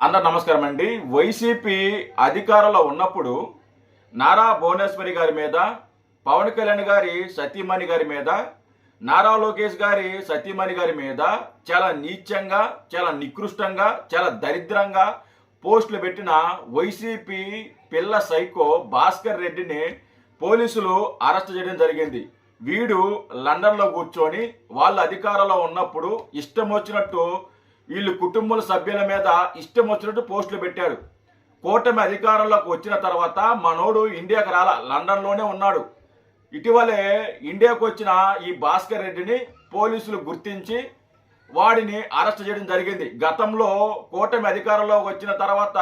అందరు నమస్కారం అండి. వైసీపీ అధికారంలో ఉన్నప్పుడు నారా భువనేశ్వరి గారి మీద పవన్ కళ్యాణ్ గారి సతీమణి గారి మీద నారా లోకేష్ గారి సతీమణి గారి మీద చాలా నీచంగా చాలా నికృష్టంగా చాలా దరిద్రంగా పోస్టులు పెట్టిన వైసీపీ పిల్ల సైకో భాస్కర్ రెడ్డిని పోలీసులు అరెస్ట్ చేయడం జరిగింది. వీడు లండన్లో కూర్చొని వాళ్ళ అధికారంలో ఉన్నప్పుడు ఇష్టం వచ్చినట్టు వీళ్ళు కుటుంబ సభ్యుల మీద ఇష్టం వచ్చినట్టు పోస్టులు పెట్టాడు కూటమి అధికారంలోకి వచ్చిన తర్వాత మనోడు ఇండియాకి రాల లండన్లోనే ఉన్నాడు. ఇటీవలే ఇండియాకు వచ్చిన ఈ భాస్కర్ రెడ్డిని పోలీసులు గుర్తించి వాడిని అరెస్ట్ చేయడం జరిగింది. గతంలో కూటమి అధికారంలోకి వచ్చిన తర్వాత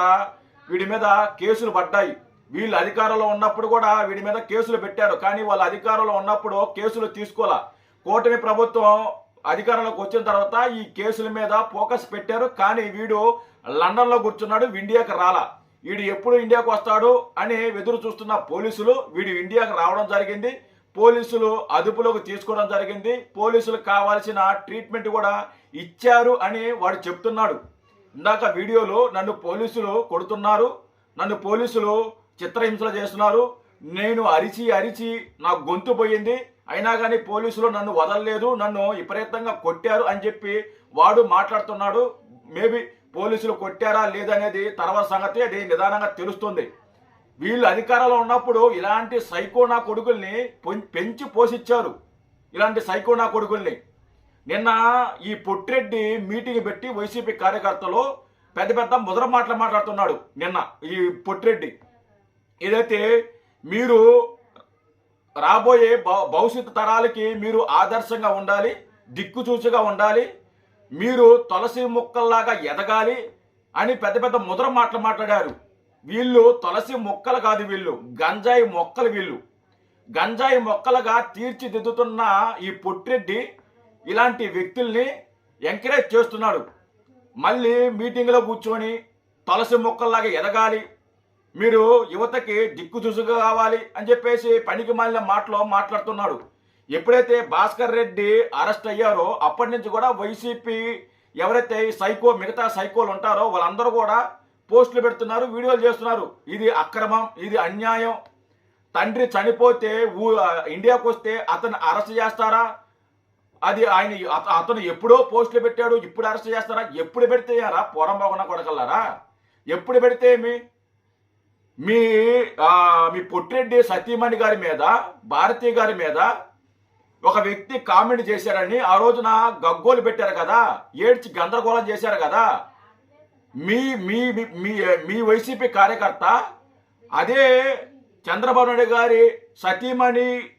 వీడి మీద కేసులు పడ్డాయి. వీళ్ళు అధికారంలో ఉన్నప్పుడు కూడా వీడి మీద కేసులు పెట్టారు. కానీ వాళ్ళ అధికారంలో ఉన్నప్పుడు కేసులు తీసుకోవాల కూటమి ప్రభుత్వం అధికారంలోకి వచ్చిన తర్వాత ఈ కేసుల మీద ఫోకస్ పెట్టారు. కానీ వీడు లండన్లో కూర్చున్నాడు ఇండియాకి రాలా. వీడు ఎప్పుడు ఇండియాకు వస్తాడు అని ఎదురు చూస్తున్న పోలీసులు వీడు ఇండియాకి రావడం జరిగింది. పోలీసులు అదుపులోకి తీసుకోవడం జరిగింది. పోలీసులకు కావాల్సిన ట్రీట్మెంట్ కూడా ఇచ్చారు అని వాడు చెప్తున్నాడు. ఇందాక వీడియోలో నన్ను పోలీసులు కొడుతున్నారు నన్ను పోలీసులు చిత్రహింసలు చేస్తున్నారు. నేను అరిచి అరిచి నా గొంతు పోయింది. అయినా కానీ పోలీసులు నన్ను వదలలేదు నన్ను విపరీతంగా కొట్టారు అని చెప్పి వాడు మాట్లాడుతున్నాడు. మేబీ పోలీసులు కొట్టారా లేదనేది తర్వాత సంగతి అది నిదానంగా తెలుస్తుంది. వీళ్ళు అధికారంలో ఉన్నప్పుడు ఇలాంటి సైకోనా కొడుకుల్ని పెంచి పోషించారు. ఇలాంటి సైకోనా కొడుకుల్ని. నిన్న ఈ పొట్టిరెడ్డి మీటింగ్ పెట్టి వైసీపీ కార్యకర్తలు పెద్ద పెద్ద ముదర మాటలు మాట్లాడుతున్నాడు నిన్న ఈ పొట్టిరెడ్డి. ఏదైతే మీరు రాబోయే భవిష్యత్తు తరాలకి మీరు ఆదర్శంగా ఉండాలి దిక్కుచూచిగా ఉండాలి మీరు తులసి మొక్కల్లాగా ఎదగాలి అని పెద్ద పెద్ద ముద్ర మాటలు మాట్లాడారు. వీళ్ళు తులసి మొక్కలు కాదు వీళ్ళు గంజాయి మొక్కలు వీళ్ళు. గంజాయి మొక్కలుగా తీర్చిదిద్దుతున్న ఈ పొట్టిరెడ్డి ఇలాంటి వ్యక్తుల్ని ఎంకరేజ్ చేస్తున్నాడు. మళ్ళీ మీటింగ్లో కూర్చొని తులసి మొక్కల్లాగా ఎదగాలి మీరు యువతకి దిక్కు చూసుగా కావాలి అని చెప్పేసి పనికి మాలిన మాటలో మాట్లాడుతున్నాడు. ఎప్పుడైతే భాస్కర్ రెడ్డి అరెస్ట్ అయ్యారో అప్పటి నుంచి కూడా వైసీపీ ఎవరైతే సైకో మిగతా సైకోలు ఉంటారో వాళ్ళందరూ కూడా పోస్టులు పెడుతున్నారు వీడియోలు చేస్తున్నారు. ఇది అక్రమం ఇది అన్యాయం. తండ్రి చనిపోతే ఊ ఇండియాకు వస్తే అతను అరెస్ట్ చేస్తారా? అది ఆయన అత- అతను ఎప్పుడో పోస్టులు పెట్టాడు ఇప్పుడు అరెస్ట్ చేస్తారా? ఎప్పుడు పెడితే యారా పోరంబాగున కొడకల్లారా? ఎప్పుడు పెడితే మీ మీ మీ పొట్టిరెడ్డి సతీమణి గారి మీద భారతి గారి మీద ఒక వ్యక్తి కామెంట్ చేశారని ఆ రోజున గగ్గోలు పెట్టారు కదా ఏడ్చి గందరగోళం చేశారు కదా. మీ మీ మీ- మీ మీ వైసీపీ కార్యకర్త అదే చంద్రబాబు నాయుడు గారి సతీమణి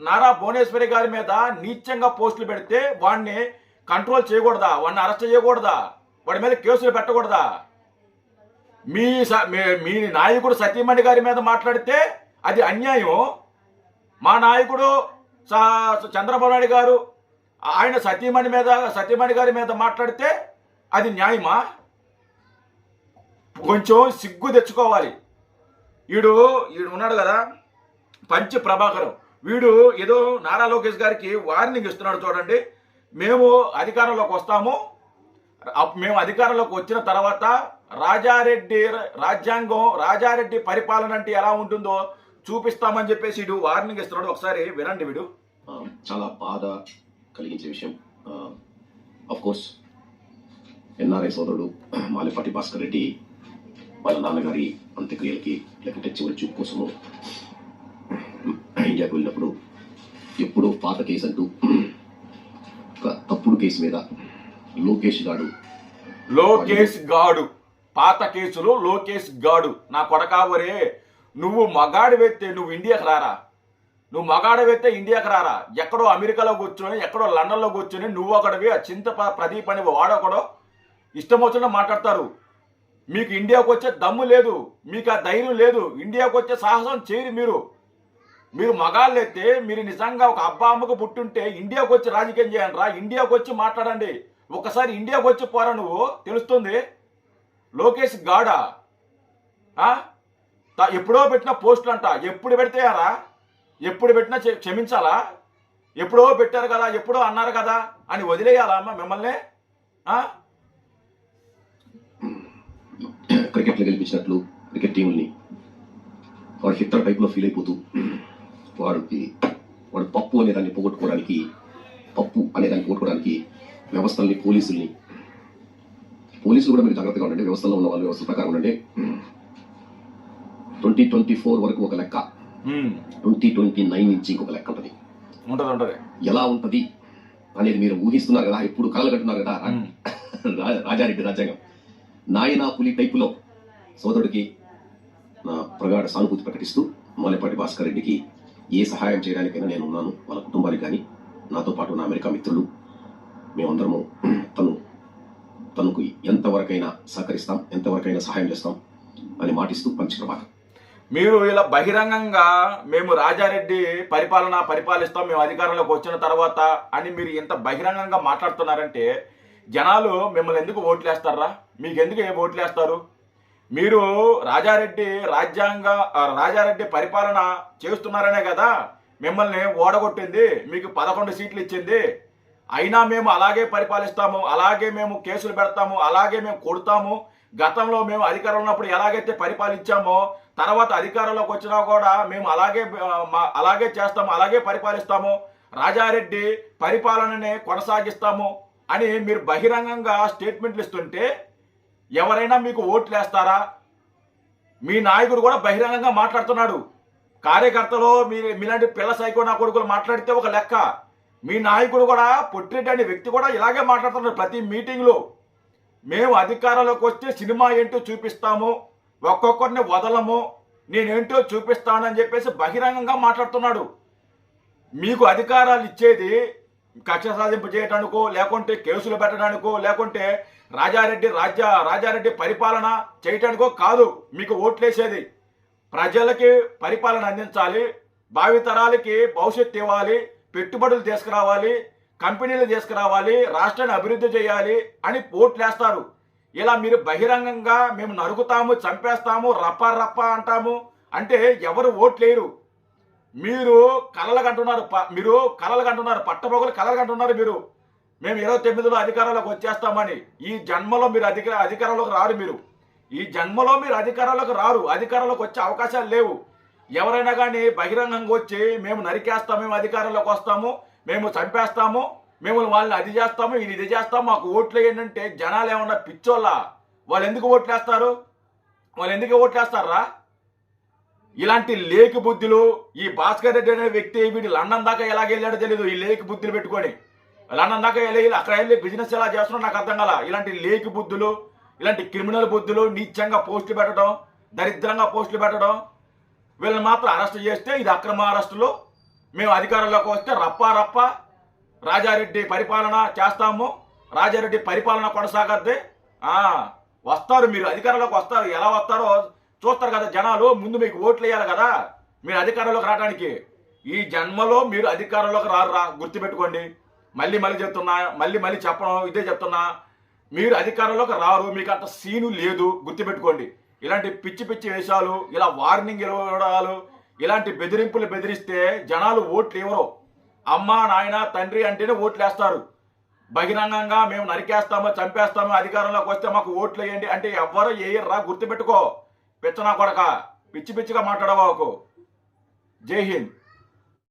నారా భువనేశ్వరి గారి మీద నీచంగా పోస్టులు పెడితే వాడిని కంట్రోల్ చేయకూడదా? వాడిని అరెస్ట్ చేయకూడదా? వాడి మీద కేసులు పెట్టకూడదా? మీ స- మీ- మీ నాయకుడు సతీమణి గారి మీద మాట్లాడితే అది అన్యాయం మా నాయకుడు స- చంద్రబాబు నాయుడు గారు ఆయన సతీమణి మీద సతీమణి గారి మీద మాట్లాడితే అది న్యాయమా? కొంచెం సిగ్గు తెచ్చుకోవాలి. వీడు వీడు ఉన్నాడు కదా పంచి ప్రభాకరం. వీడు ఏదో నారా లోకేష్ గారికి వార్నింగ్ ఇస్తున్నాడు చూడండి. మేము అధికారంలోకి వస్తాము. మేము అధికారంలోకి వచ్చిన తర్వాత రాజారెడ్డి రాజ్యాంగం రాజారెడ్డి పరిపాలన అంటే ఎలా ఉంటుందో చూపిస్తామని చెప్పేసి వీడు వార్నింగ్ ఇస్తున్నాడు. ఒకసారి వినండి వీడు. చాలా బాధ కలిగించే విషయం. అఫ్ కోర్స్ ఎన్ఆర్ఐ సోదరుడు మాలిపాటి భాస్కర్ రెడ్డి వాళ్ళ నాన్నగారి అంత్యక్రియలకి లేకుంటే చివరి చూపు కోసము ఇండియాకు వెళ్ళినప్పుడు ఎప్పుడో పాత కేసు అంటూ ఒక తప్పుడు కేసు మీద లోకేష్ గాడు లోకేష్ గాడు. పాత కేసులో లోకేష్ గాడు. నా కొడకావరే నువ్వు మగాడు వెత్తే నువ్వు ఇండియాకి రారా? నువ్వు మగాడు ఇండియాకి రారా? ఎక్కడో అమెరికాలో కూర్చొని ఎక్కడో లండన్లో కూర్చొని నువ్వు ఒకడివి ఆ చింత ప్రదీప్ అని వాడొకడో. ఇష్టం వచ్చిన మాట్లాడతారు. మీకు ఇండియాకు వచ్చే దమ్ము లేదు మీకు ఆ ధైర్యం లేదు. ఇండియాకు వచ్చే సాహసం చేయరు మీరు. మీరు మగాళ్ళు అయితే మీరు నిజంగా ఒక అబ్బా అమ్మకు పుట్టుంటే ఇండియాకు వచ్చి రాజకీయం చేయండి రా ఇండియాకు వచ్చి మాట్లాడండి. ఒకసారి ఇండియాకు వచ్చి పోరా నువ్వు? తెలుస్తుంది? లోకేష్ గాడా? ఎప్పుడో పెట్టిన పోస్టులు అంట ఎప్పుడు పెడితే రా ఎప్పుడు పెట్టినా క్షమించాలా? ఎప్పుడో పెట్టారు కదా ఎప్పుడో అన్నారు కదా అని వదిలేయాలా అమ్మ మిమ్మల్ని? క్రికెట్లో గెలిపించినట్లు క్రికెట్ టీంని వాడు హిట్టర్ టైప్లో ఫీల్ అయిపోతూ వాడికి వాడు పప్పు అనే దాన్ని పోగొట్టుకోవడానికి పప్పు అనే దాన్ని పోగొట్టుకోవడానికి వ్యవస్థల్ని పోలీసుల్ని పోలీసులు కూడా మీరు జాగ్రత్తగా ఉండండి. వ్యవస్థలో ఉన్న వాళ్ళ వ్యవస్థ ప్రకారం ఉండండి. ట్వంటీ ట్వంటీ ఫోర్ వరకు ఒక లెక్క. ఉమ్, ట్వంటీ ట్వంటీ నైన్ నుంచి ఇంకొక లెక్క ఉంటుంది. ఉంటది ఉంటది. ఎలా ఉంటది అనేది మీరు ఊహిస్తున్నారు కదా ఎప్పుడు కలలు కట్టున్నారు కదా. రా- రాజారెడ్డి రాజ్యాంగం. నాయనా పులి టైపులో సోదరుడికి నా ప్రగాఢ సానుభూతి ప్రకటిస్తూ మాలేపాటి భాస్కర్ రెడ్డికి ఏ సహాయం చేయడానికైనా నేను ఉన్నాను వాళ్ళ కుటుంబానికి కానీ నాతో పాటు నా అమెరికా మిత్రులు మేమందరము తను తనకు ఎంతవరకైనా సహకరిస్తాం ఎంతవరకైనా సహాయం చేస్తాం అని మాటిస్తూ పంచప్రభాకర్ మీరు ఇలా బహిరంగంగా మేము రాజారెడ్డి పరిపాలన పరిపాలిస్తాం మేము అధికారంలోకి వచ్చిన తర్వాత అని మీరు ఇంత బహిరంగంగా మాట్లాడుతున్నారంటే జనాలు మిమ్మల్ని ఎందుకు ఓట్లేస్తారా? మీకు ఎందుకు ఏ ఓట్లేస్తారు? మీరు రాజారెడ్డి రాజ్యాంగ రాజారెడ్డి పరిపాలన చేస్తున్నారనే కదా మిమ్మల్ని ఓడగొట్టింది మీకు పదకొండు సీట్లు ఇచ్చింది. అయినా మేము అలాగే పరిపాలిస్తాము అలాగే మేము కేసులు పెడతాము అలాగే మేము కొడతాము. గతంలో మేము అధికారంలో ఉన్నప్పుడు ఎలాగైతే పరిపాలించామో తర్వాత అధికారంలోకి వచ్చినా కూడా మేము అలాగే మా- అలాగే చేస్తాము అలాగే పరిపాలిస్తాము. రాజారెడ్డి పరిపాలనని కొనసాగిస్తాము అని మీరు బహిరంగంగా స్టేట్మెంట్లు ఇస్తుంటే ఎవరైనా మీకు ఓట్లు వేస్తారా మీ నాయకుడు కూడా బహిరంగంగా మాట్లాడుతున్నాడు. కార్యకర్తలు మీ మీలాంటి పిల్ల సైకో నా కొడుకులు మాట్లాడితే ఒక లెక్క. మీ నాయకుడు కూడా పొట్టిరెడ్డి అనే వ్యక్తి కూడా ఇలాగే మాట్లాడుతున్నాడు ప్రతి మీటింగ్లో. మేము అధికారంలోకి వస్తే సినిమా ఏంటో చూపిస్తాము ఒక్కొక్కరిని వదలము నేనేంటో చూపిస్తానని చెప్పేసి బహిరంగంగా మాట్లాడుతున్నాడు. మీకు అధికారాలు ఇచ్చేది కక్ష సాధింపు చేయడానికో లేకుంటే కేసులు పెట్టడానికో లేకుంటే రాజారెడ్డి రాజ్య రాజారెడ్డి పరిపాలన చేయటానికో కాదు మీకు ఓట్లేసేది. ప్రజలకి పరిపాలన అందించాలి భావితరాలకి భవిష్యత్తు ఇవ్వాలి పెట్టుబడులు తీసుకురావాలి కంపెనీలు తీసుకురావాలి రాష్ట్రాన్ని అభివృద్ధి చేయాలి అని పోట్లేస్తారు. ఇలా మీరు బహిరంగంగా మేము నరుకుతాము చంపేస్తాము రప్ప రప్ప అంటాము అంటే ఎవరు ఓట్లేరు మీరు కలలు కంటున్నారు ప- మీరు కలలు కంటున్నారు పట్టపొగలు కలలు కంటున్నారు మీరు. మేము ఇరవై తొమ్మిదిలో అధికారంలోకి వచ్చేస్తామని ఈ జన్మలో మీరు అధిక అధికారంలోకి రారు మీరు. ఈ జన్మలో మీరు అధికారంలోకి రారు అధికారంలోకి వచ్చే అవకాశాలు లేవు. ఎవరైనా కానీ బహిరంగంగా వచ్చి మేము నరికేస్తాం మేము అధికారంలోకి వస్తాము మేము చంపేస్తాము మేము వాళ్ళని అది చేస్తాము ఇది ఇది చేస్తాము మాకు ఓట్లు ఏంటంటే జనాలు ఏమన్నా పిచ్చోళ్ళ? వాళ్ళు ఎందుకు ఓట్లేస్తారు వాళ్ళు ఎందుకు ఓట్లేస్తారా ఇలాంటి లేఖ బుద్ధులు ఈ భాస్కర్ రెడ్డి అనే వ్యక్తి వీడు లండన్ దాకా ఎలాగ వెళ్ళాడో తెలియదు ఈ లేఖ బుద్ధులు పెట్టుకొని. లండన్ దాకా వెళ్ళి అక్కడ వెళ్ళి బిజినెస్ ఎలా చేస్తున్నాడో నాకు అర్థం కాల. ఇలాంటి లేక్ బుద్ధులు ఇలాంటి క్రిమినల్ బుద్ధులు నీచంగా పోస్టులు పెట్టడం దరిద్రంగా పోస్టులు పెట్టడం వీళ్ళని మాత్రం అరెస్ట్ చేస్తే ఇది అక్రమ అరెస్టులు. మేము అధికారంలోకి వస్తే రప్ప రప్ప రాజారెడ్డి పరిపాలన చేస్తాము. రాజారెడ్డి పరిపాలన కొనసాగద్ది. వస్తారు మీరు అధికారంలోకి వస్తారు. ఎలా వస్తారో చూస్తారు కదా జనాలు. ముందు మీకు ఓట్లు వేయాలి కదా. మీరు అధికారంలోకి రావడానికి. ఈ జన్మలో మీరు అధికారంలోకి రారురా గుర్తుపెట్టుకోండి. మళ్ళీ మళ్ళీ చెప్తున్నా మళ్ళీ మళ్ళీ చెప్పడం ఇదే చెప్తున్నా. మీరు అధికారంలోకి రారు. మీకు అంత సీను లేదు. గుర్తుపెట్టుకోండి. ఇలాంటి పిచ్చి పిచ్చి వేషాలు ఇలా వార్నింగ్ ఇవ్వడాలు ఇలాంటి బెదిరింపులు బెదిరిస్తే జనాలు ఓట్లు ఇవ్వరు. అమ్మ నాయన తండ్రి అంటేనే ఓట్లు వేస్తారు. బహిరంగంగా మేము నరికేస్తామో చంపేస్తామో అధికారంలోకి వస్తే మాకు ఓట్లు వేయండి అంటే ఎవ్వరు వేయర్రా గుర్తుపెట్టుకో. పిచ్చనా కొడక పిచ్చి పిచ్చిగా మాట్లాడవాకు జై హింద్.